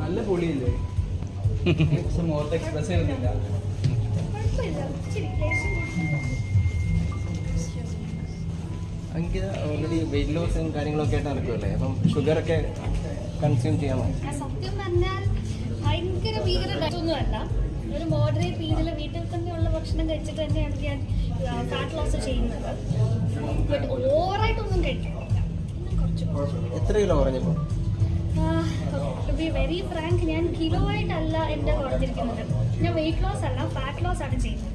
നല്ല പൊളിയില്ലേ? മുഖത്ത് എക്സ്പ്രസ് ചെയ്യുന്നില്ല. അങ്കിത ഓൾറെഡി വെയിറ്റ് ലോസും കാര്യങ്ങളൊക്കെ ആയിട്ട് നടക്കുമല്ലേ അപ്പം ഷുഗർ ഒക്കെ കൺസ്യൂം ചെയ്യാമോ സത്യം പറഞ്ഞാൽ ഭയങ്കര ഭീകര ഡയറ്റൊന്നുമല്ല ഒരു മോഡറേറ്റ് രീതിയിൽ വീട്ടിൽ തന്നെയുള്ള ഭക്ഷണം കഴിച്ചിട്ട് തന്നെയാണ് ഞാൻ ഫാറ്റ് ലോസ് ചെയ്യുന്നത് ബട്ട് ഓവറായിട്ടൊന്നും കുറച്ച് എത്ര കിലോ കുറഞ്ഞപ്പോൾ ടു ബി വെരി ഫ്രാങ്ക് ഞാൻ കിലോ ആയിട്ടല്ല എന്റെ കുറഞ്ഞിരിക്കുന്നത്. ഞാൻ വെയിറ്റ് ലോസ് അല്ല ഫാറ്റ് ലോസ് ആണ് ചെയ്യുന്നത്.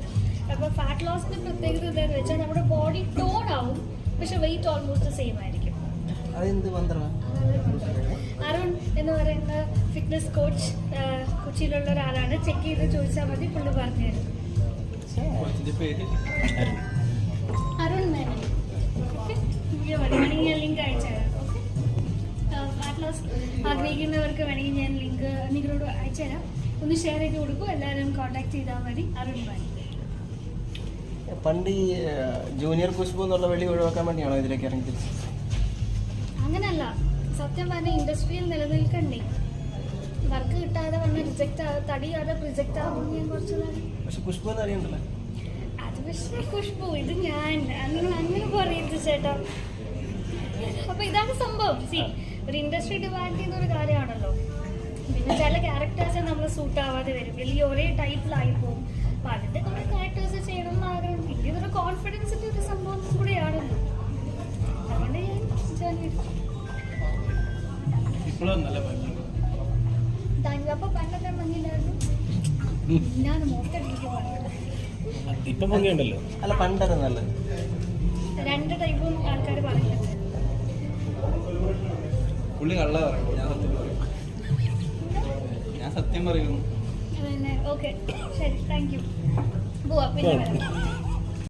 അപ്പോൾ ഫാറ്റ് ലോസിന്റെ പ്രത്യേകത എന്താണെന്ന് വെച്ചാൽ നമ്മുടെ ബോഡി ടോൺ ആവും പക്ഷെ വെയിറ്റ് ഓൾമോസ്റ്റ് സെയിം ആയിരിക്കും. അരുൺ എന്ന് പറയുന്ന ഫിറ്റ്നസ് കോച്ച് കൊച്ചിയിലുള്ള ഒരാളാണ്. ചെക്ക് ചെയ്ത് ചോദിച്ചാൽ മതി പുള്ളി പറഞ്ഞു തരും. അരുൺ ആഗ്രഹിക്കുന്നവർക്ക് വേണമെങ്കിൽ ഞാൻ ലിങ്ക് നിങ്ങളോട് അയച്ചുതരാം ഒന്ന് ഷെയർ ചെയ്ത് കൊടുക്കും എല്ലാവരും കോൺടാക്ട് ചെയ്താൽ മതി അരുൺ മാണി പണ്ട് ജൂനിയർ കുഷ്ബു എന്നുള്ള വെളി ഒഴിവാക്കാൻ വേണ്ടിയാണോ ഇതിലേക്ക് ഇറങ്ങി അങ്ങനല്ല. സത്യം പറഞ്ഞ ഇൻഡസ്ട്രിയിൽ നിലനിൽക്കണ്ടേ. വർക്ക് കിട്ടാതെ വന്ന് റിജക്റ്റ് ആകും തടിയാതെ റിജക്റ്റ് ആകും ഞാൻ പക്ഷെ പുഷ്പ എന്ന് അറിയണ്ടല്ലോ. അത് പക്ഷേ ഖുഷ്ബു ഇത് ഞാൻ. അങ്ങനെ അങ്ങനെ പറയരുത് ചേട്ടാ. അപ്പൊ ഇതാണ് സംഭവം. സി ഒരു ഇൻഡസ്ട്രി ഡിമാൻഡ് ചെയ്യുന്ന ഒരു കാര്യമാണല്ലോ. പിന്നെ ചില ക്യാരക്ടേഴ്സ് നമ്മൾ സൂട്ട് ആവാതെ വരും. വലിയ ഒരേ ടൈപ്പിലായി പോകും. അപ്പൊ അതിന്റെ കുറെ ക്യാരക്ടേഴ്സ് ചെയ്യണം എന്ന് ആഗ്രഹം. പിന്നെ ഇതൊരു കോൺഫിഡൻസിന്റെ ഒരു സംഭവം കൂടെയാണല്ലോ അതുകൊണ്ട് ഞാൻ. ഇപ്പോഴും നല്ല ഭംഗി അപ്പൊ ഇപ്പം ഭംഗിയുണ്ടല്ലോ. അല്ല പണ്ടത് നല്ലത് രണ്ട് ടൈപ്പും ആൾക്കാർ പറയുന്നത് പുള്ളി കള്ള പറയും ഞാൻ സത്യം പറയും. ഞാൻ സത്യം പറയുന്നു ഓക്കെ. ശരി താങ്ക് യു പോവാ പിന്നെ